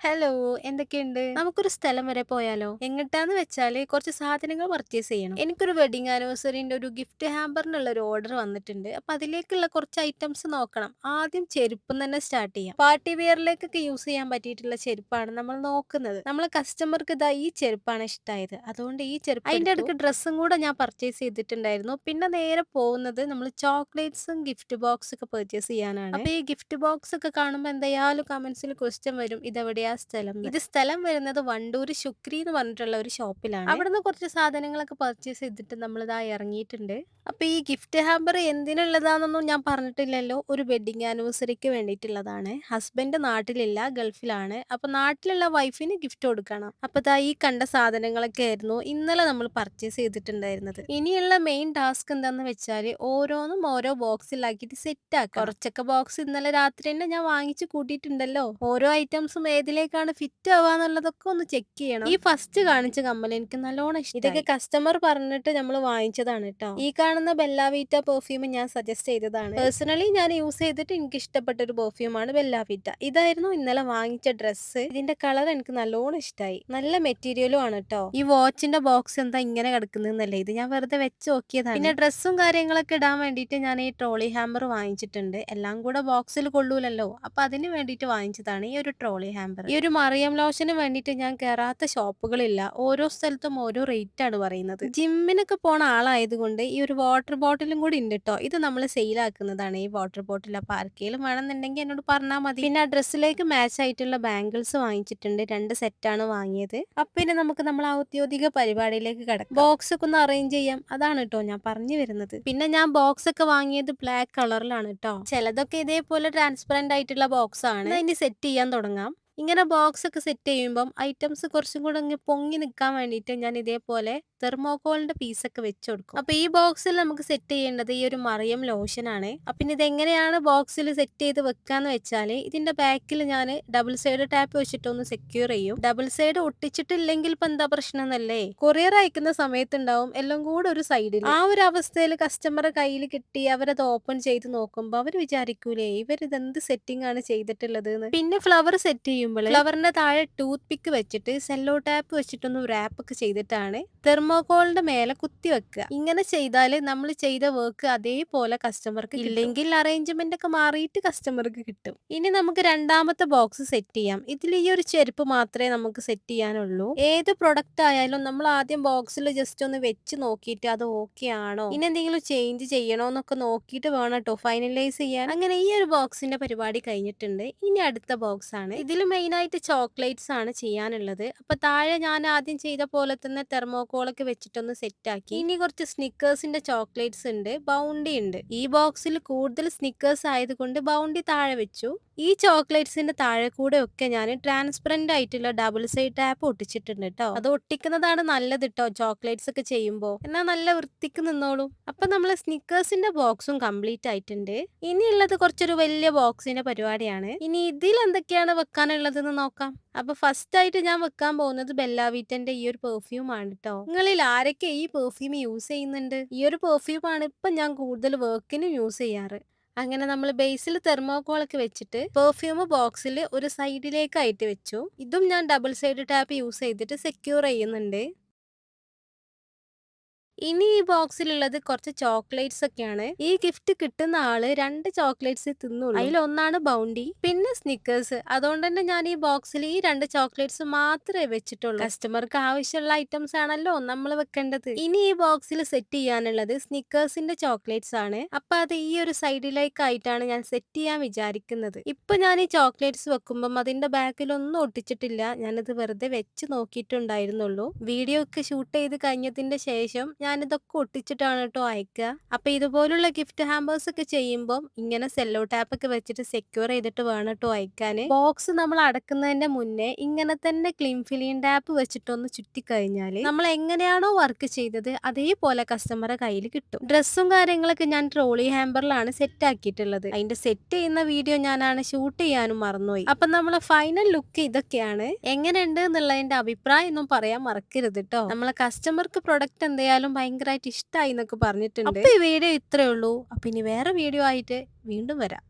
Hello എന്തൊക്കെയുണ്ട്? നമുക്കൊരു സ്ഥലം വരെ പോയാലോ? എങ്ങട്ടാന്ന് വെച്ചാൽ കുറച്ച് സാധനങ്ങൾ പർച്ചേസ് ചെയ്യണം. എനിക്കൊരു വെഡിങ് ആനിവേഴ്സറിന്റെ ഒരു ഗിഫ്റ്റ് ഹാമ്പറിനുള്ള ഒരു ഓർഡർ വന്നിട്ടുണ്ട്. അപ്പൊ അതിലേക്കുള്ള കുറച്ച് ഐറ്റംസ് നോക്കണം. ആദ്യം ചെരുപ്പ് തന്നെ സ്റ്റാർട്ട് ചെയ്യാം. പാർട്ടി വെയറിലേക്കൊക്കെ യൂസ് ചെയ്യാൻ പറ്റിയിട്ടുള്ള ചെരുപ്പാണ് നമ്മൾ നോക്കുന്നത്. നമ്മളെ കസ്റ്റമർക്ക് ഇതാ ഈ ചെരുപ്പാണ് ഇഷ്ടമായത് അതുകൊണ്ട് ഈ ചെരുപ്പ് അതിന്റെ അടുക്ക് ഡ്രസ്സും കൂടെ ഞാൻ പർച്ചേസ് ചെയ്തിട്ടുണ്ടായിരുന്നു. പിന്നെ നേരെ പോകുന്നത് നമ്മൾ ചോക്ലേറ്റ്സും ഗിഫ്റ്റ് ബോക്സ് ഒക്കെ പർച്ചേസ് ചെയ്യാനാണ്. അപ്പൊ ഈ ഗിഫ്റ്റ് ബോക്സ് ഒക്കെ കാണുമ്പോൾ എന്തായാലും കമന്റ്സിൽ ക്വസ്റ്റ്യൻ വരും. ഇതെവിടെയാ സ്ഥലം ഇത് സ്ഥലം വരുന്നത് വണ്ടൂർ ശുക്രി എന്ന് പറഞ്ഞിട്ടുള്ള ഒരു ഷോപ്പിലാണ്. അവിടുന്ന് കുറച്ച് സാധനങ്ങളൊക്കെ പർച്ചേസ് ചെയ്തിട്ട് നമ്മൾ ഇതാ ഇറങ്ങിയിട്ടുണ്ട് അപ്പൊ ഈ ഗിഫ്റ്റ് ഹാമ്പർ എന്തിനുള്ളതാണെന്നൊന്നും ഞാൻ പറഞ്ഞിട്ടില്ലല്ലോ. ഒരു വെഡിങ് ആനിവേഴ്സറിക്ക് വേണ്ടിയിട്ടുള്ളതാണ്. ഹസ്ബൻഡ് നാട്ടിലില്ല ഗൾഫിലാണ്. അപ്പൊ നാട്ടിലുള്ള വൈഫിന് ഗിഫ്റ്റ് കൊടുക്കണം. അപ്പൊ ഇതാ ഈ കണ്ട സാധനങ്ങളൊക്കെ ആയിരുന്നു ഇന്നലെ നമ്മൾ പർച്ചേസ് ചെയ്തിട്ടുണ്ടായിരുന്നത്. ഇനിയുള്ള മെയിൻ ടാസ്ക് എന്താന്ന് വെച്ചാൽ ഓരോന്നും ഓരോ ബോക്സിലാക്കിയിട്ട് സെറ്റ് ആക്കാം കുറച്ചൊക്കെ ബോക്സ് ഇന്നലെ രാത്രി തന്നെ ഞാൻ വാങ്ങിച്ചു കൂട്ടിയിട്ടുണ്ടല്ലോ. ഓരോ ഐറ്റംസും ഏതിലേക്കാണ് ഫിറ്റ് ആവുക എന്നുള്ളതൊക്കെ ഒന്ന് ചെക്ക് ചെയ്യണം. ഈ ഫസ്റ്റ് കാണിച്ച കമ്മൽ എനിക്ക് നല്ലോണം ഇഷ്ടം ഇതൊക്കെ കസ്റ്റമർ പറഞ്ഞിട്ട് നമ്മൾ വാങ്ങിച്ചതാണ് കേട്ടോ ഈ കാണുന്ന ബെല്ലാവീറ്റ പെർഫ്യൂം ഞാൻ സജസ്റ്റ് ചെയ്തതാണ്. പേഴ്സണലി ഞാൻ യൂസ് ചെയ്തിട്ട് എനിക്ക് ഇഷ്ടപ്പെട്ട ഒരു പെർഫ്യൂമാണ് ബെല്ലാവീറ്റ. ഇതായിരുന്നു ഇന്നലെ വാങ്ങിച്ച ഡ്രസ്സ് ഇതിന്റെ കളർ എനിക്ക് നല്ലോണം ഇഷ്ടമായി നല്ല മെറ്റീരിയലും ആണ് കേട്ടോ ഈ വാച്ചിന്റെ ബോക്സ് എന്താ ഇങ്ങനെ കിടക്കുന്നല്ലേ ഇത് ഞാൻ വെറുതെ വെച്ച് നോക്കിയതാണ്. പിന്നെ ഡ്രസ്സും കാര്യങ്ങളൊക്കെ ഇടാൻ വേണ്ടിയിട്ട് ഞാൻ ഈ ട്രോളി ഹാമ്പർ വാങ്ങിച്ചിട്ടുണ്ട്. എല്ലാം കൂടെ ബോക്സിൽ കൊള്ളൂലല്ലോ. അപ്പൊ അതിന് വേണ്ടിയിട്ട് വാങ്ങിച്ചതാണ് ഈ ഒരു ട്രോളി ഹാമ്പർ ഈ ഒരു മറിയം ലോഷന് വേണ്ടിയിട്ട് ഞാൻ കയറാത്ത ഷോപ്പുകളില്ല. ഓരോ സ്ഥലത്തും ഓരോ റേറ്റ് ആണ് പറയുന്നത്. ജിമ്മിനൊക്കെ പോണ ആളായതുകൊണ്ട് ഈ ഒരു വാട്ടർ ബോട്ടിലും കൂടി ഉണ്ട് കേട്ടോ ഇത് നമ്മൾ സെയിലാക്കുന്നതാണ് ഈ വാട്ടർ ബോട്ടിൽ. അപ്പൊ ആർക്കെങ്കിലും വേണമെന്നുണ്ടെങ്കിൽ എന്നോട് പറഞ്ഞാൽ മതി. പിന്നെ ആ ഡ്രസ്സിലേക്ക് മാച്ച് ആയിട്ടുള്ള ബാംഗിൾസ് വാങ്ങിച്ചിട്ടുണ്ട്. രണ്ട് സെറ്റാണ് വാങ്ങിയത്. അപ്പൊ പിന്നെ നമുക്ക് നമ്മൾ ഔദ്യോഗിക പരിപാടിയിലേക്ക് കിടക്കാം. ബോക്സ് ഒക്കെ ഒന്ന് അറേഞ്ച് ചെയ്യാം. അതാണ് കേട്ടോ ഞാൻ പറഞ്ഞു വരുന്നത്. പിന്നെ ഞാൻ ബോക്സ് ഒക്കെ വാങ്ങിയത് ബ്ലാക്ക് കളറിലാണ് കേട്ടോ ചിലതൊക്കെ ഇതേപോലെ ട്രാൻസ്പെറന്റ് ആയിട്ടുള്ള ബോക്സ് ആണ്. ഇനി സെറ്റ് ചെയ്യാൻ തുടങ്ങാം. ഇങ്ങനെ ബോക്സ് ഒക്കെ സെറ്റ് ചെയ്യുമ്പം ഐറ്റംസ് കുറച്ചും കൂടെ അങ്ങ് പൊങ്ങി നിൽക്കാൻ വേണ്ടിയിട്ട് ഞാൻ ഇതേപോലെ തെർമോകോളിന്റെ പീസൊക്കെ വെച്ച് കൊടുക്കും അപ്പൊ ഈ ബോക്സിൽ നമുക്ക് സെറ്റ് ചെയ്യേണ്ടത് ഈ ഒരു മറിയം ലോഷൻ ആണ് അപ്പൊ ഇത് എങ്ങനെയാണ് ബോക്സിൽ സെറ്റ് ചെയ്ത് വെക്കാന്ന് വെച്ചാൽ ഇതിന്റെ ബാക്കിൽ ഞാൻ ഡബിൾ സൈഡ് ടാപ്പ് വെച്ചിട്ട് ഒന്ന് സെക്യൂർ ചെയ്യും. ഡബിൾ സൈഡ് ഒട്ടിച്ചിട്ടില്ലെങ്കിൽ ഇപ്പൊ എന്താ പ്രശ്നം എന്നല്ലേ കൊറിയർ അയക്കുന്ന സമയത്തുണ്ടാവും എല്ലാം കൂടെ ഒരു സൈഡിൽ ആ ഒരു അവസ്ഥയിൽ കസ്റ്റമർ കയ്യിൽ കിട്ടി അവരത് ഓപ്പൺ ചെയ്ത് നോക്കുമ്പോൾ അവർ വിചാരിക്കൂലേ ഇവർ ഇതെന്ത് സെറ്റിംഗ് ആണ് ചെയ്തിട്ടുള്ളത് പിന്നെ ഫ്ലവർ സെറ്റ് ചെയ്യുമ്പോൾ ഫ്ലവറിന്റെ താഴെ ടൂത്ത് പിക്ക് വെച്ചിട്ട് സെല്ലോ ടാപ്പ് വെച്ചിട്ടൊന്ന് റാപ്പ് ഒക്കെ ചെയ്തിട്ടാണ് തെർമോകോളിന്റെ മേലെ കുത്തി വെക്കുക. ഇങ്ങനെ ചെയ്താൽ നമ്മൾ ചെയ്ത വർക്ക് അതേപോലെ കസ്റ്റമർക്ക് ഇല്ലെങ്കിൽ അറേഞ്ച്മെന്റ് ഒക്കെ മാറിയിട്ട് കസ്റ്റമർക്ക് കിട്ടും. ഇനി നമുക്ക് രണ്ടാമത്തെ ബോക്സ് സെറ്റ് ചെയ്യാം. ഇതിൽ ഈ ഒരു ചെരുപ്പ് മാത്രമേ നമുക്ക് സെറ്റ് ചെയ്യാനുള്ളൂ. ഏത് പ്രൊഡക്റ്റ് ആയാലും നമ്മൾ ആദ്യം ബോക്സിൽ ജസ്റ്റ് ഒന്ന് വെച്ച് നോക്കിയിട്ട് അത് ഓക്കെ ആണോ? ഇനി എന്തെങ്കിലും ചേഞ്ച് ചെയ്യണോ എന്നൊക്കെ നോക്കിയിട്ട് വേണം കേട്ടോ ഫൈനലൈസ് ചെയ്യാൻ. അങ്ങനെ ഈ ഒരു ബോക്സിന്റെ പരിപാടി കഴിഞ്ഞിട്ടുണ്ട്. ഇനി അടുത്ത ബോക്സ് ആണ്. ഇതിൽ മെയിൻ ആയിട്ട് ചോക്ലേറ്റ്സ് ആണ് ചെയ്യാനുള്ളത്. അപ്പൊ താഴെ ഞാൻ ആദ്യം ചെയ്ത പോലെ തന്നെ തെർമോകോളൊക്കെ വെച്ചിട്ടൊന്ന് സെറ്റ് ആക്കി ഇനി കുറച്ച് സ്നിക്കേഴ്സിന്റെ ചോക്ലേറ്റ്സ് ഉണ്ട് ബൗണ്ടി ഉണ്ട്. ഈ ബോക്സിൽ കൂടുതൽ സ്നിക്കേഴ്സ് ആയതുകൊണ്ട് ബൗണ്ടി താഴെ വെച്ചു. ഈ ചോക്ലേറ്റ്സിന്റെ താഴെ കൂടെ ഒക്കെ ഞാൻ ട്രാൻസ്പെറന്റ് ആയിട്ടുള്ള ഡബിൾ സൈഡ് ടാപ്പ് ഒട്ടിച്ചിട്ടുണ്ട് കേട്ടോ അത് ഒട്ടിക്കുന്നതാണ് നല്ലത് കേട്ടോ ചോക്ലേറ്റ്സ് ഒക്കെ ചെയ്യുമ്പോൾ എന്നാൽ നല്ല വൃത്തിക്ക് നിന്നോളും. അപ്പൊ നമ്മൾ സ്നിക്കേഴ്സിന്റെ ബോക്സും കംപ്ലീറ്റ് ആയിട്ടുണ്ട്. ഇനിയുള്ളത് കുറച്ചൊരു വലിയ ബോക്സിന്റെ പരിപാടിയാണ്. ഇനി ഇതിൽ എന്തൊക്കെയാണ് വെക്കാനുള്ളതെന്ന് നോക്കാം. അപ്പൊ ഫസ്റ്റ് ആയിട്ട് ഞാൻ വെക്കാൻ പോകുന്നത് ബെല്ലാവീറ്റന്റെ ഈ ഒരു പെർഫ്യൂം ആണ് കേട്ടോ നിങ്ങളിൽ ആരൊക്കെ ഈ പെർഫ്യൂം യൂസ് ചെയ്യുന്നുണ്ട്? ഈ ഒരു പെർഫ്യൂം ആണ് ഇപ്പൊ ഞാൻ കൂടുതൽ വർക്കിനും യൂസ് ചെയ്യാറ്. അങ്ങനെ നമ്മൾ ബേസിൽ തെർമോകോളൊക്കെ വെച്ചിട്ട് പെർഫ്യൂം ബോക്സിൽ ഒരു സൈഡിലേക്കായിട്ട് വെച്ചു. ഇതും ഞാൻ ഡബിൾ സൈഡ് ടാപ്പ് യൂസ് ചെയ്തിട്ട് സെക്യൂർ ചെയ്യുന്നുണ്ട്. ഇനി ഈ ബോക്സിലുള്ളത് കുറച്ച് ചോക്ലേറ്റ്സ് ഒക്കെയാണ്. ഈ ഗിഫ്റ്റ് കിട്ടുന്ന ആൾ രണ്ട് ചോക്ലേറ്റ്സ് തിന്നുള്ളൂ. അതിൽ ഒന്നാണ് ബൗണ്ടി. പിന്നെ സ്നിക്കേഴ്സ്. അതുകൊണ്ട് തന്നെ ഞാൻ ഈ ബോക്സിൽ ഈ രണ്ട് ചോക്ലേറ്റ്സ് മാത്രമേ വെച്ചിട്ടുള്ളൂ. കസ്റ്റമർക്ക് ആവശ്യമുള്ള ഐറ്റംസ് ആണല്ലോ നമ്മൾ വെക്കേണ്ടത്. ഇനി ഈ ബോക്സിൽ സെറ്റ് ചെയ്യാനുള്ളത് സ്നിക്കേഴ്സിന്റെ ചോക്ലേറ്റ്സ് ആണ്. അപ്പൊ അത് ഈ ഒരു സൈഡിലേക്കായിട്ടാണ് ഞാൻ സെറ്റ് ചെയ്യാൻ വിചാരിക്കുന്നത്. ഇപ്പൊ ഞാൻ ഈ ചോക്ലേറ്റ്സ് വെക്കുമ്പം അതിന്റെ ബാക്കിലൊന്നും ഒട്ടിച്ചിട്ടില്ല. ഞാനത് വെറുതെ വെച്ച് നോക്കിയിട്ടുണ്ടായിരുന്നുള്ളൂ. വീഡിയോ ഒക്കെ ഷൂട്ട് ചെയ്ത് കഴിഞ്ഞതിന്റെ ശേഷം ഞാനിതൊക്കെ ഒട്ടിച്ചിട്ടാണ് കേട്ടോ അയക്കുക അപ്പൊ ഇതുപോലുള്ള ഗിഫ്റ്റ് ഹാമ്പേഴ്സ് ഒക്കെ ചെയ്യുമ്പോൾ ഇങ്ങനെ സെല്ലോ ടാപ്പ് ഒക്കെ വെച്ചിട്ട് സെക്യൂർ ചെയ്തിട്ട് വേണം കേട്ടോ അയക്കാൻ ബോക്സ് നമ്മൾ അടക്കുന്നതിന്റെ മുന്നേ ഇങ്ങനെ തന്നെ ക്ലീൻ ഫിലിൻ ടാപ്പ് വെച്ചിട്ടൊന്ന് ചുറ്റി കഴിഞ്ഞാൽ നമ്മൾ എങ്ങനെയാണോ വർക്ക് ചെയ്തത് അതേപോലെ കസ്റ്റമറെ കയ്യിൽ കിട്ടും. ഡ്രസ്സും കാര്യങ്ങളൊക്കെ ഞാൻ ട്രോളി ഹാമ്പറിലാണ് സെറ്റ് ആക്കിയിട്ടുള്ളത്. അതിന്റെ സെറ്റ് ചെയ്യുന്ന വീഡിയോ ഞാനാണ് ഷൂട്ട് ചെയ്യാനും മറന്നുപോയി. അപ്പൊ നമ്മളെ ഫൈനൽ ലുക്ക് ഇതൊക്കെയാണ്. എങ്ങനെയുണ്ട് എന്നുള്ളതിന്റെ അഭിപ്രായം ഒന്നും പറയാൻ മറക്കരുത് കേട്ടോ. നമ്മളെ കസ്റ്റമർക്ക് പ്രൊഡക്റ്റ് എന്തായാലും ഭയങ്കരമായിട്ട് ഇഷ്ടമായി എന്നൊക്കെ പറഞ്ഞിട്ടുണ്ട്. അപ്പൊ ഈ വീഡിയോ ഇത്രേ ഉള്ളൂ. അപ്പൊ ഇനി വേറെ വീഡിയോ ആയിട്ട് വീണ്ടും വരാം.